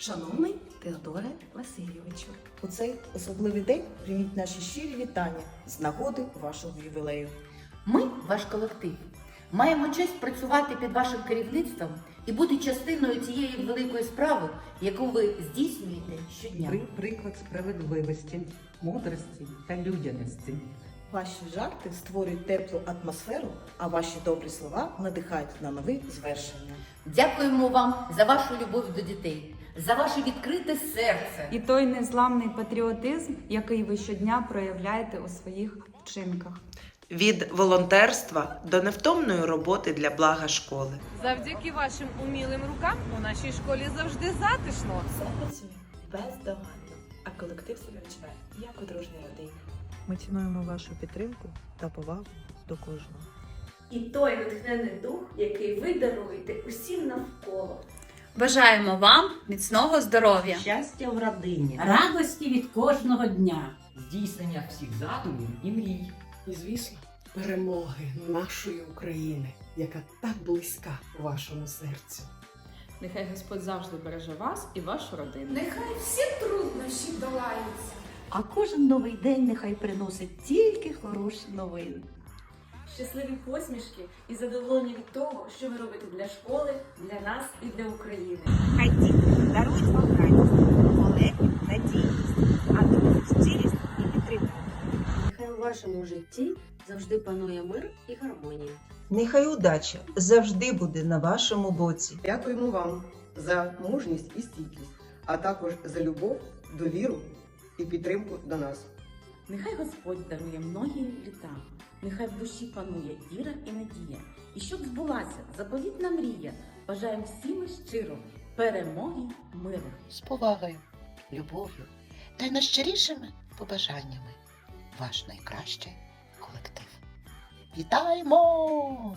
Шановний Теодоре Васильовичу, У цей особливий день прийміть наші щирі вітання з нагоди вашого ювілею. Ми, ваш колектив, маємо честь працювати під вашим керівництвом і бути частиною цієї великої справи, яку ви здійснюєте щодня. Ви приклад справедливості, мудрості та людяності. Ваші жарти створюють теплу атмосферу, а ваші добрі слова надихають на нові звершення. Дякуємо вам за вашу любов до дітей, за ваше відкрите серце. і той незламний патріотизм, який ви щодня проявляєте у своїх вчинках. від волонтерства до невтомної роботи для блага школи. Завдяки вашим умілим рукам у нашій школі завжди затишно. все працює бездоганно, а колектив себе відчуває як у дружній родині. Ми цінуємо вашу підтримку та повагу до кожного. і той натхнений дух, який ви даруєте усім навколо. Бажаємо вам міцного здоров'я, Щастя в родині, радості від кожного дня. здійснення всіх задумів і мрій. І, звісно, перемоги нашої України, яка так близька вашому серцю. Нехай Господь завжди береже вас і вашу родину. Нехай всі труднощі долаються. А кожен новий день нехай приносить тільки хороші новини. Щасливі посмішки і задоволення від того, що ви робите для школи, для нас і для України. Хай діти дарують вам радість, колеги надійність, а друзі щирість і підтримку. Нехай у вашому житті завжди панує мир і гармонія. Нехай удача завжди буде на вашому боці. Дякуємо вам за мужність і стійкість, а також за любов, довіру і підтримку до нас. Нехай Господь дарує многі літа, нехай в душі панує віра і надія. І щоб збулася заповітна мрія, бажаємо всім щиро перемоги, миру. З повагою, любов'ю та найщирішими побажаннями. Ваш найкращий колектив. Вітаємо!